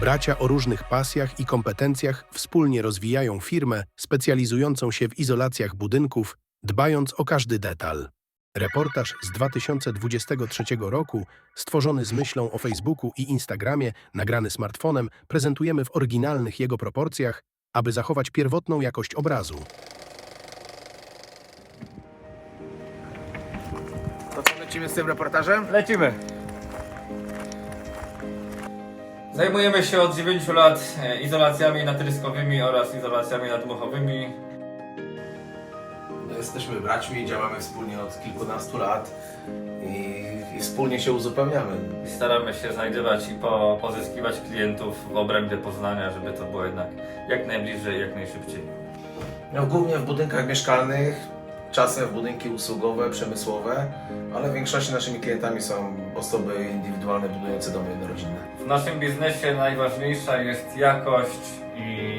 Bracia o różnych pasjach i kompetencjach wspólnie rozwijają firmę specjalizującą się w izolacjach budynków, dbając o każdy detal. Reportaż z 2023 roku, stworzony z myślą o Facebooku i Instagramie, nagrany smartfonem, prezentujemy w oryginalnych jego proporcjach, aby zachować pierwotną jakość obrazu. To co, lecimy z tym reportażem? Lecimy. Zajmujemy się od 9 lat e, izolacjami natryskowymi oraz izolacjami nadmuchowymi. No, Jesteśmy braćmi, działamy wspólnie od kilkunastu lat i, i wspólnie się uzupełniamy. Staramy się znajdywać i po, pozyskiwać klientów w obrębie Poznania, żeby to było jednak jak najbliżej, jak najszybciej. No, głównie w budynkach mieszkalnych, czasem w budynki usługowe, przemysłowe, ale w większości naszymi klientami są osoby indywidualne budujące domy jednorodzinne. W naszym biznesie najważniejsza jest jakość i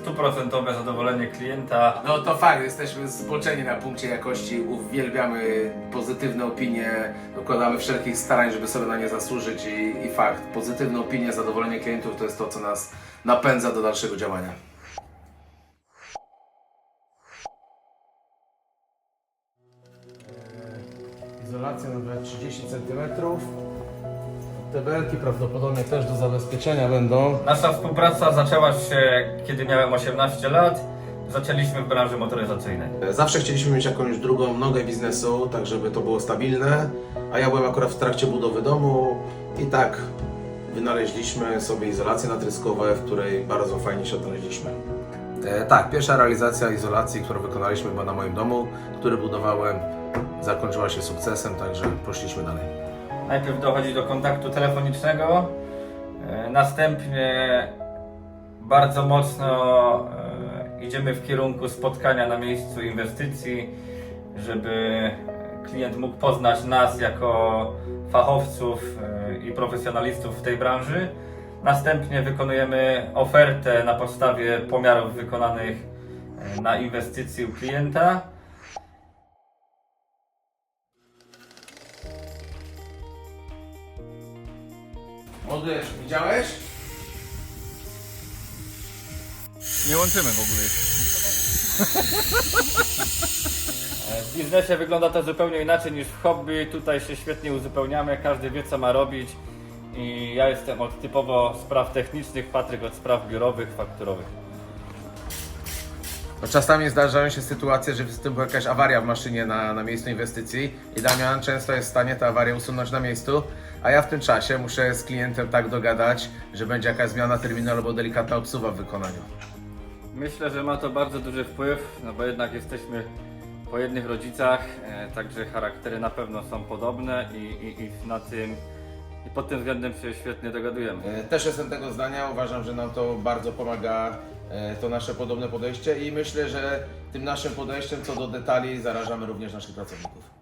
stuprocentowe zadowolenie klienta. No to fakt, jesteśmy zboczeni na punkcie jakości, uwielbiamy pozytywne opinie, dokładamy wszelkich starań, żeby sobie na nie zasłużyć i, i fakt, pozytywne opinie, zadowolenie klientów to jest to, co nas napędza do dalszego działania. Izolacja na 30 cm. Te belki prawdopodobnie też do zabezpieczenia będą. Nasza współpraca zaczęła się, kiedy miałem 18 lat. Zaczęliśmy w branży motoryzacyjnej. Zawsze chcieliśmy mieć jakąś drugą nogę biznesu, tak żeby to było stabilne, a ja byłem akurat w trakcie budowy domu i tak wynaleźliśmy sobie izolację natryskowe, w której bardzo fajnie się odnaleźliśmy. E, tak, pierwsza realizacja izolacji, którą wykonaliśmy była na moim domu, który budowałem, zakończyła się sukcesem, także poszliśmy dalej. Najpierw dochodzi do kontaktu telefonicznego, e, następnie bardzo mocno e, idziemy w kierunku spotkania na miejscu inwestycji, żeby klient mógł poznać nas jako fachowców e, i profesjonalistów w tej branży. Następnie wykonujemy ofertę na podstawie pomiarów wykonanych na inwestycji u klienta. Młody, widziałeś? Nie łączymy w ogóle W biznesie wygląda to zupełnie inaczej niż w hobby. Tutaj się świetnie uzupełniamy, każdy wie co ma robić. I ja jestem od typowo spraw technicznych, Patryk od spraw biurowych, fakturowych. No, czasami zdarzają się sytuacje, że występuje jakaś awaria w maszynie na, na miejscu inwestycji i Damian często jest w stanie tę awarię usunąć na miejscu, a ja w tym czasie muszę z klientem tak dogadać, że będzie jakaś zmiana terminu albo delikatna obsuwa w wykonaniu. Myślę, że ma to bardzo duży wpływ, no bo jednak jesteśmy po jednych rodzicach, e, także charaktery na pewno są podobne i, i, i na tym i pod tym względem się świetnie dogadujemy. E, Też jestem tego zdania, uważam, że nam to bardzo pomaga to nasze podobne podejście i myślę, że tym naszym podejściem co do detali zarażamy również naszych pracowników.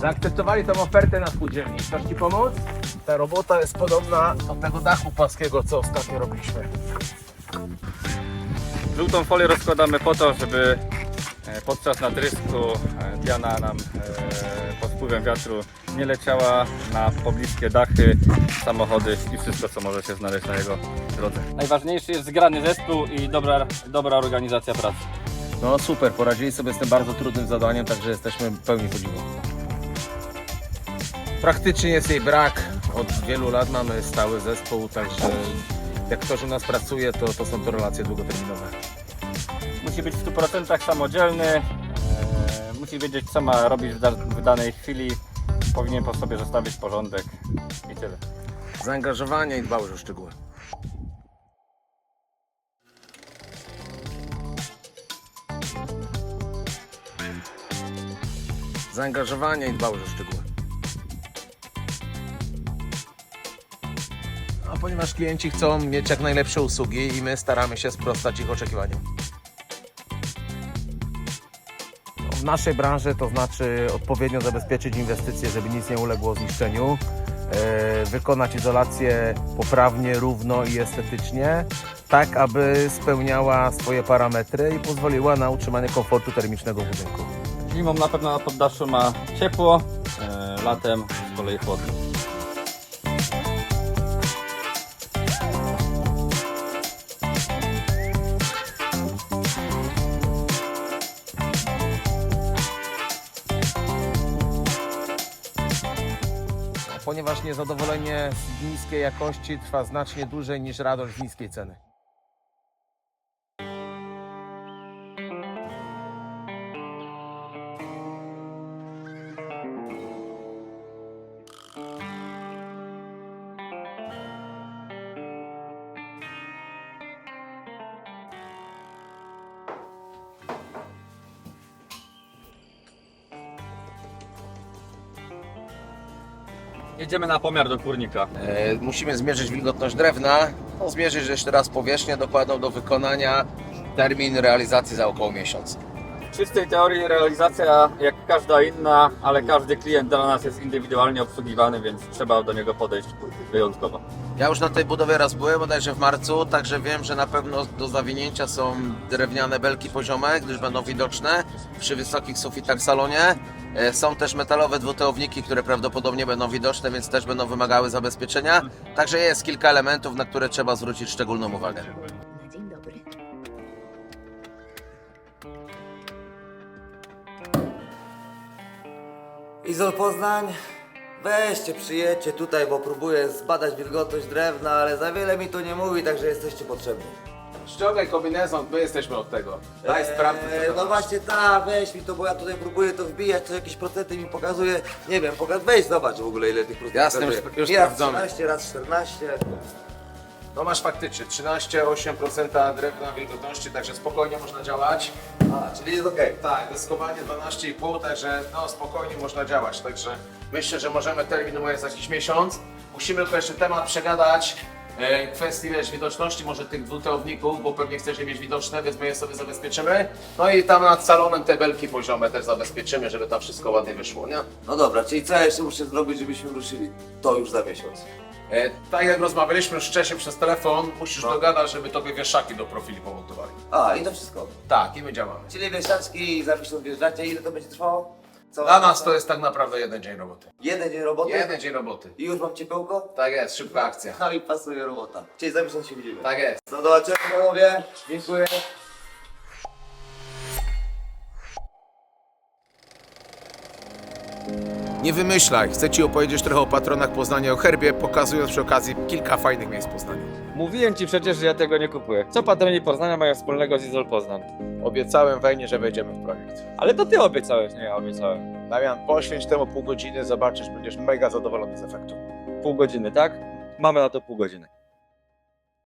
Zaakceptowali tą ofertę na spółdzielni. Chcesz Ci pomóc? Ta robota jest podobna do tego dachu płaskiego, co ostatnio robiliśmy. Żółtą folię rozkładamy po to, żeby e, podczas natrysku diana nam e, pod wpływem wiatru nie leciała na pobliskie dachy, samochody i wszystko co może się znaleźć na jego drodze. Najważniejszy jest zgrany zespół i dobra, dobra organizacja pracy. No super, poradzili sobie z tym bardzo trudnym zadaniem, także jesteśmy pełni podziwu. Praktycznie jest jej brak. Od wielu lat mamy stały zespół, także jak ktoś u nas pracuje, to, to są to relacje długoterminowe. Musi być w 100% samodzielny, musi wiedzieć co ma robić w, da- w danej chwili, powinien po sobie zostawić porządek i tyle. Zaangażowanie i dbałość o szczegóły. Zaangażowanie i dbałość o szczegóły. A ponieważ klienci chcą mieć jak najlepsze usługi i my staramy się sprostać ich oczekiwaniom. W naszej branży to znaczy odpowiednio zabezpieczyć inwestycje, żeby nic nie uległo zniszczeniu, e, wykonać izolację poprawnie, równo i estetycznie, tak aby spełniała swoje parametry i pozwoliła na utrzymanie komfortu termicznego budynku. Zimą na pewno na poddaszu ma ciepło, e, latem z kolei chłodno. Ponieważ niezadowolenie z niskiej jakości trwa znacznie dłużej niż radość z niskiej ceny. Jedziemy na pomiar do kurnika. E, musimy zmierzyć wilgotność drewna, no, zmierzyć jeszcze raz powierzchnię dokładną do wykonania, termin realizacji za około miesiąc. Czystej teorii realizacja jak każda inna, ale każdy klient dla nas jest indywidualnie obsługiwany, więc trzeba do niego podejść wyjątkowo. Ja już na tej budowie raz byłem, bodajże w marcu, także wiem, że na pewno do zawinięcia są drewniane belki poziome, gdyż będą widoczne przy wysokich sufitach w salonie. E, Są też metalowe dwutełowniki, które prawdopodobnie będą widoczne, więc też będą wymagały zabezpieczenia. Także jest kilka elementów, na które trzeba zwrócić szczególną uwagę. Izol Poznań, weźcie, przyjedźcie tutaj, bo próbuję zbadać wilgotność drewna, ale za wiele mi to nie mówi, także jesteście potrzebni. Ściągaj kombinezon, my jesteśmy od tego. Daj Eee, sprawdzę. co No tam właśnie tak, weź mi to, bo ja tutaj próbuję to wbijać, to jakieś procenty mi pokazuje. Nie wiem, pokaż, weź zobacz w ogóle ile tych procentów Jasne, już- pokazuje. już raz sprawdzone. 13, raz 14. No masz faktycznie 13,8% drewna wilgotności, także spokojnie można działać. A, czyli jest okej. Tak, deskowanie 12,5, także no spokojnie można działać. Także myślę, że możemy terminować za jakiś miesiąc. Musimy tylko jeszcze temat przegadać. E, kwestii wiesz, widoczności może tych dwutełowników, bo pewnie chcesz je mieć widoczne, więc my je sobie zabezpieczymy. No i tam nad salonem te belki poziome też zabezpieczymy, żeby tam wszystko ładnie wyszło, nie? No dobra, czyli co ja jeszcze muszę zrobić, żebyśmy ruszyli? To już za miesiąc. E, tak jak rozmawialiśmy już wcześniej przez telefon, musisz dogadać, żeby tobie wieszaki do profili pomontowali. A, i to wszystko. Tak, i my działamy. Czyli wieszaczki i za miesiąc wjeżdżacie, ile to będzie trwało? Cała Dla nas to jest tak naprawdę jeden dzień roboty. Jeden dzień roboty? Jeden dzień roboty. I już mam ciepełko? Tak jest, szybka akcja. No i pasuje robota. Czyli za miesiąc się widzimy. Tak jest. Do zobaczenia panowie. Dziękuję. Nie wymyślaj, chcę Ci opowiedzieć trochę o patronach Poznania o herbie, pokazując przy okazji kilka fajnych miejsc w Poznaniu. Mówiłem Ci przecież, że ja tego nie kupuję. Co patroni Poznania mają wspólnego z Izol Poznań? Obiecałem Wejnie, że wejdziemy w projekt. Ale to Ty obiecałeś, nie ja obiecałem. Damian, poświęć temu pół godziny, zobaczysz, będziesz mega zadowolony z efektu. Pół godziny, tak? Mamy na to pół godziny.